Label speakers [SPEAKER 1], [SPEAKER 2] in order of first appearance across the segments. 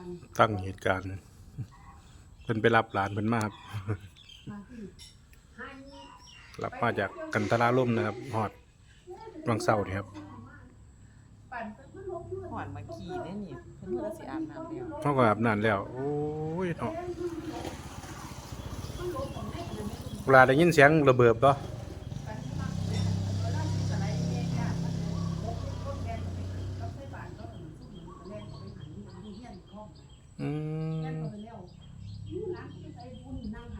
[SPEAKER 1] าน
[SPEAKER 2] ตั้งเหตุการณ์เพิ่นไปรับหลานเพิ่นมาครับ
[SPEAKER 1] มาที่ให้
[SPEAKER 2] รับมาจากกันทราล่มนะครับฮอดวังเสาร์นี่ครับ
[SPEAKER 1] ปั่นไปมันลบเลือด
[SPEAKER 3] หอนมาขี่ได้นี่เพิ่นเพิ่นสิอาบน้ำแล้ว
[SPEAKER 2] เฮาก็อาบน้ำแล้ว โอ้ยเนาะเวลาได้ยินเสียงระเบิดบ่อืมโอ้
[SPEAKER 3] เออแม่นตาสัญญา
[SPEAKER 1] เขาอีแค่ของมีอยู่ก็ตัดทุกอย่างเขาอยากเขาจับคนใจมองเวลาสกัดมาท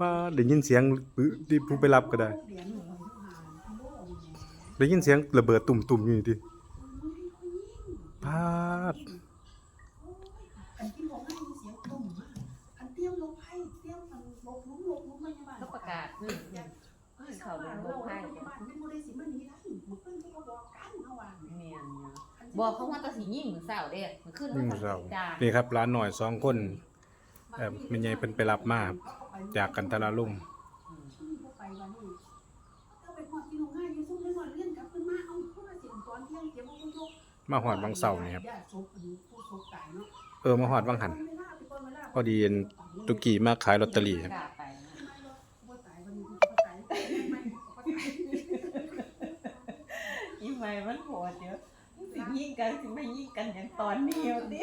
[SPEAKER 2] ป้า
[SPEAKER 1] ได้ยิ
[SPEAKER 2] นเสียงปืที่ผู้ไปรับก็ได้ ได้ยินเสียงระเบิดตุ่มๆอยู่นี่ดิพาด
[SPEAKER 1] อันที่บอกให้เสียงตุ่มอันเตรียมลงไพ่เตรียมมันลงลุ้มลงลุ้มไม่ยังไง
[SPEAKER 3] เขาประกาศอืมอืม
[SPEAKER 1] เฮ้ยเขาเราเราบ้านไม่โมได้สิมันนี้ได้มันเพิ่งเขาบอกกันเขาว่า
[SPEAKER 3] แม่นอยู่บอกเขาว่าแตาสิยิงมื้อเช้าเด้มื้อคืน
[SPEAKER 2] ยิ่ง
[SPEAKER 3] มัน
[SPEAKER 2] เศร้า
[SPEAKER 3] ด่า
[SPEAKER 2] นี่ครับร้านหน่อยสองคนเอ่อแม่ใหญ่เพิ่นไปรับมาครับ จากกันทราล่ม
[SPEAKER 3] อืม
[SPEAKER 1] ไปวันนี้ถ้าไปหอดที่โรงงานอยู่ซุ่มเลยหอดเลี้ยลับาเอาเพราเสียงตอนเที่ยงเสียงมันยก
[SPEAKER 2] มาหอดวังเสาร์นี่ครับ เออมาหอดวังหัน พอดีเห็นตุกี้มาขายลอตเตอรี่ครับ
[SPEAKER 3] กล้าไปนะ
[SPEAKER 1] บ่ตายวันนี้บ่ตายไม่บ่ตาย
[SPEAKER 3] อีใหม่มันโหดเดี๋ยวสิยิงกันสิไม่ยิงกันอย่างตอนนี้เอาติ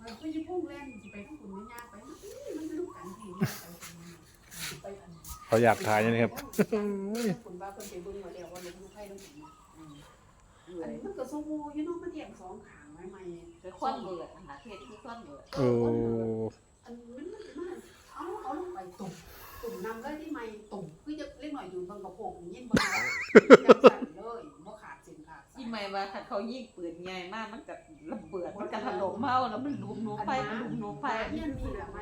[SPEAKER 1] มันก็ยิ่งพุ่งแรงสิไปทั้งคุณไม่ยากไปมันไม่รู้กันที่ไปอัน
[SPEAKER 2] เขาอยากถ่ายนี่ครับ
[SPEAKER 1] คุณว่าเพิ่นไปเบิ่งมาแล้วว่าลูกไผ่ต้องกิน
[SPEAKER 3] อืม
[SPEAKER 1] อันนี้มันก็สมูอยู่เนาะมันแยกสองขางไว้ใหม่
[SPEAKER 3] คือคนเบื่อนะคะเทศคือคนเบื่อ
[SPEAKER 2] โอ้
[SPEAKER 1] อันมันมันมันเอาเอาลงไปตุ่มตุ่มนำเลยที่ไม่ตุ่มคือจะเล็กหน่อยอยู่บางกระโปงยินบ่ได้จังสั่นเลยบ่ขาดเส้นขาด
[SPEAKER 3] อีให ม่ว่าถ้าเขายิงปืนใหญ่มากมันก็ระเบิดมันก็ถล่มเฮาแล้วมันลุมหนูไฟมันลุมหนูไฟ
[SPEAKER 1] เนี่ยมีแหละไหม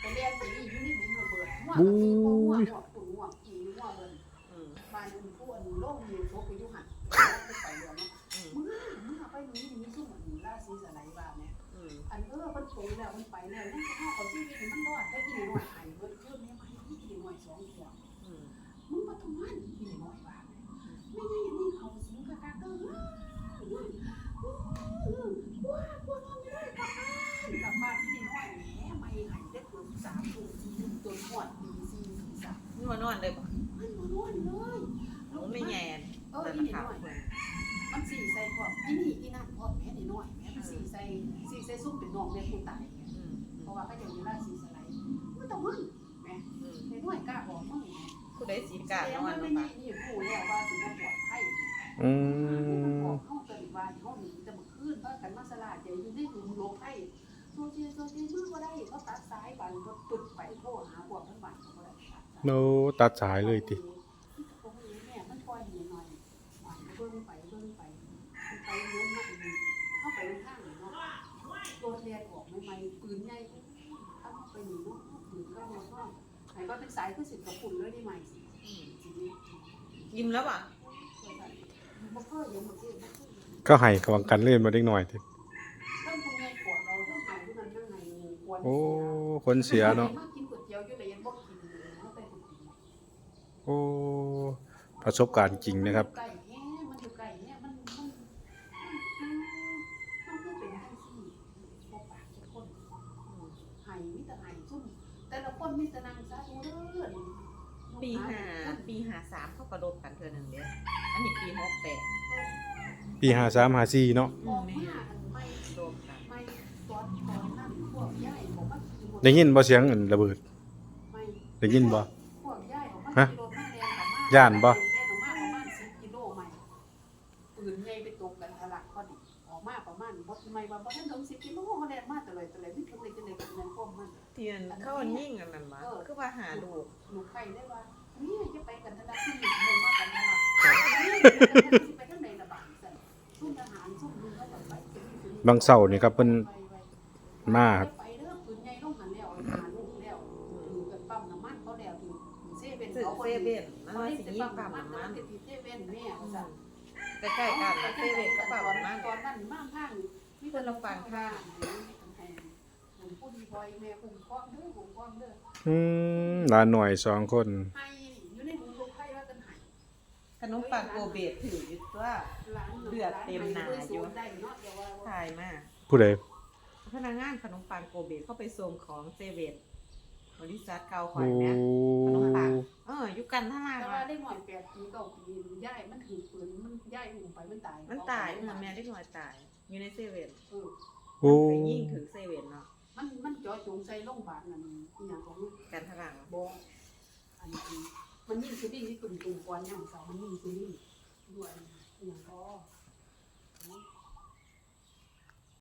[SPEAKER 1] ไปเรียนไปอยู่ในหลุมระเบิดหัวกับที่หัวหัวหัวปุ่นหัวกี่หัวเบิ่น
[SPEAKER 3] อืม
[SPEAKER 1] บ้านอื่นผู้อันโลกมีโชคไปอยู่หันไปเรือเนาะ
[SPEAKER 3] อืม
[SPEAKER 1] มึงมึงไปหนูนี่มีซุ่มอันราศีสไลบ้านเนี่ย
[SPEAKER 3] อืม
[SPEAKER 1] อันเออมันโตแล้วมันไปแล้วนั่นก็เอาชีวิตมันรอดได้กี่หน่วยไอ้เบิดเพิ่มเนี่ยมาให้กี่หน่วยสองขวบ
[SPEAKER 3] อืม
[SPEAKER 1] มึงมาทำงานกี่หน่วยบ้างไม่ใช่อย่างนี้เขาสิงกะกะเตอร์ว้าว้านอนไม่ได้กลับบ้านกลับบ้านที่น้อยแหมไม่ให้เด็กตัวสามตัวสี่ตัวหอดดีสี่สี่สาม
[SPEAKER 3] นวดนวดเลยบ่
[SPEAKER 1] มันมานอนเลย
[SPEAKER 3] หนูไม่แย่ น
[SPEAKER 1] เออ
[SPEAKER 3] แต่
[SPEAKER 1] อี
[SPEAKER 3] มัน
[SPEAKER 1] นี่
[SPEAKER 3] ขาว
[SPEAKER 1] น้อย
[SPEAKER 3] เพิ่น
[SPEAKER 1] มันสี่ใส่พร้อมอีนี่อีนั่นพร้อมแม่นี่น้อยแม่มันสี่ใส่สี่ใส่ซุ่มเป็นน้องแม่ผู้ตาย
[SPEAKER 3] อืม
[SPEAKER 1] เพราะว่าเขาจะมีราศีสไลด์มันต้องมึงแม่
[SPEAKER 3] อืม
[SPEAKER 1] ในน้อยกล้าบอกมึง
[SPEAKER 3] ผู้ใดสิกล้านอน
[SPEAKER 1] ไม่
[SPEAKER 3] บ่
[SPEAKER 1] นี่
[SPEAKER 3] ปะ
[SPEAKER 1] นี่ผู้แล้วว่าสิบ่ปลอดภัย
[SPEAKER 2] อื
[SPEAKER 1] มันบ
[SPEAKER 2] ม
[SPEAKER 1] อกเฮาเกินว่าเฮาหนีแต่มื้อคืนว่ากันมาสลาดใจอยู่ในหลุมโลกไผโซเชียลโซเชียลมือบ่ได้เขาตัดสายบันก็ปึดไปโทรหาพวกทั้งบ้านเขาบ่ได้ตัดสาย
[SPEAKER 2] โนตัดสายเลยติ
[SPEAKER 1] ตรงนี้เนี่ยมันปล่อยให้หน่อยหวานเบิ่งไปเบิ่งไปมันไปเงินมาอีกเข้าไปข้างเนาะ โดนเรียนออกใหม่ๆปืนใหญ่เอาไปนี่เนาะปืนก็เนาะไหนก็เป็นสายคือสิกระปุ่นเลยนี่ใหม่สิ
[SPEAKER 3] อืม
[SPEAKER 1] สินี้
[SPEAKER 3] ยิ้มแล้วป่ะ
[SPEAKER 1] บ่เคยยังบ่เคยบ่เคย
[SPEAKER 2] ก็ให้กำลังกันเล่นมาเล็กหน่อยติ
[SPEAKER 1] ทั้งผู้ใหญ่ปวดเราทั้งหายผู้นั้นทั้งในปวด
[SPEAKER 2] โอ้คนเสียเนาะ
[SPEAKER 1] มากินก๋วยเตี๋ยวอยู่เลยยังบ่กินเลยเฮาไปก๋วยเตี๋ยว
[SPEAKER 2] โอ้ประสบการณ์จริงนะครับ
[SPEAKER 1] ไก่แห้มันอยู่ไก่เนี่ยมันมันมันมันคือเป็นจังซี่บ่ปากทุกคนไห้มีแต่ไห้ ซุ่มแต่ละคนมีแต่นางสาธุเด้อ
[SPEAKER 3] ปีห้าปีห้าสามเขากระโดดกันเทื่อหนึงเด้ออันนี้ปีหกแปด
[SPEAKER 2] ปีห้าสามห้าสี่เนาะ
[SPEAKER 1] ออกมาอันไม่
[SPEAKER 3] โดดกัน
[SPEAKER 1] ไม่ตอนตอนนั้นพวกย่ายบอกว่ากินหมด
[SPEAKER 2] ได้ยินบ่เสียงอันระเบิด
[SPEAKER 1] ไม่
[SPEAKER 2] ได้ยินบ่
[SPEAKER 1] พวกย่ายออกมา
[SPEAKER 2] ฮะ
[SPEAKER 1] กิโลมาแดงกลับมา
[SPEAKER 2] ย่านบ่
[SPEAKER 1] แดงออกมาประมาณ10กิโลใหม่ปืนใหญ่ไปตกกันทะลักพอดี ออกมาประมาณบ่ไม่ว่าบ่ทันถึง10กิโลเขาแดงมาแต่เลยแต่เลยมีจังไดจังได๋กับเงินพวกมัน
[SPEAKER 3] เทียนเขาอันยิ่งอันนั้นมาคือว่าหาลูก
[SPEAKER 1] หนูใครได้ว่านี่จะไปกันทะลักที่หนึ่งมึงมากันทะลักไปทางไหนละบางสั่นซุ่มทหารซุ่ม
[SPEAKER 2] บางเสาร์นี่ครับเพิ่น มาครับ
[SPEAKER 1] ไปเด้อปืนใหญ่ลงหันแล้วหาลูกแล้วถือกันปั๊มน้ำมันเขาแล้วถือเซเว่น
[SPEAKER 3] ซื้อ
[SPEAKER 1] เขา
[SPEAKER 3] เซเว่นมัน
[SPEAKER 1] เขา
[SPEAKER 3] ว่า
[SPEAKER 1] เล่น
[SPEAKER 3] สิ
[SPEAKER 1] แต่
[SPEAKER 3] ยิง
[SPEAKER 1] ปั๊ม
[SPEAKER 3] ปั๊ม
[SPEAKER 1] น้ำมัน
[SPEAKER 3] น้ำมัน
[SPEAKER 1] ติดเซเว่นแม่เขาสั่ง
[SPEAKER 3] ใกล้ๆกันนะเซเว่นกับปั๊มน้ำมัน
[SPEAKER 1] ตอนนั้นมากข้างมีคนเราฟังข้าง ผมพูดดีพอยแม่ผมคว้างเด้อผมคว้างเด้อ
[SPEAKER 2] อืมหลานหน่อยสองคน
[SPEAKER 1] ให้อยู่ในหมู่ลูกไผ่แล้วกันให้
[SPEAKER 3] ขนมปังโกเบตถืออยู่ตัวเลือดเต็มหนาอยู่
[SPEAKER 1] ได้เนาะอย่าว่าว่า
[SPEAKER 3] ถ่ายมา
[SPEAKER 2] ผู้ใด
[SPEAKER 3] พนักงานขนมปังโกเบตเข้าไปส่งของเซเว่น บริษัทเก่าข่อ
[SPEAKER 2] โอ้
[SPEAKER 3] ยเนี่ยขนมปังเอออยู่กันท่าล่าง
[SPEAKER 1] แต่
[SPEAKER 3] ว่า
[SPEAKER 1] ว่าได้หน่อยแปดปีเก้าปีย่ายมันถือปืนมันย่ายอุ้มไปมันตาย
[SPEAKER 3] มันตายเออแม่ได้หน่อยตาย อยู่ในเซเว่น
[SPEAKER 1] เออ
[SPEAKER 2] โอ้
[SPEAKER 3] ไปยิงถึงเซเว่นเนาะ
[SPEAKER 1] มันมันจ่อจงใส่โรงพยาบาลนั่นอีหยังของมัน
[SPEAKER 3] กันท่าล่าง
[SPEAKER 1] บ่อันนี้มันยิ่งคือดิ้นที่ตุ่มตุ่มกวนอย่างสองมันยิ่งคือดิ้นด้วยอีหยังก็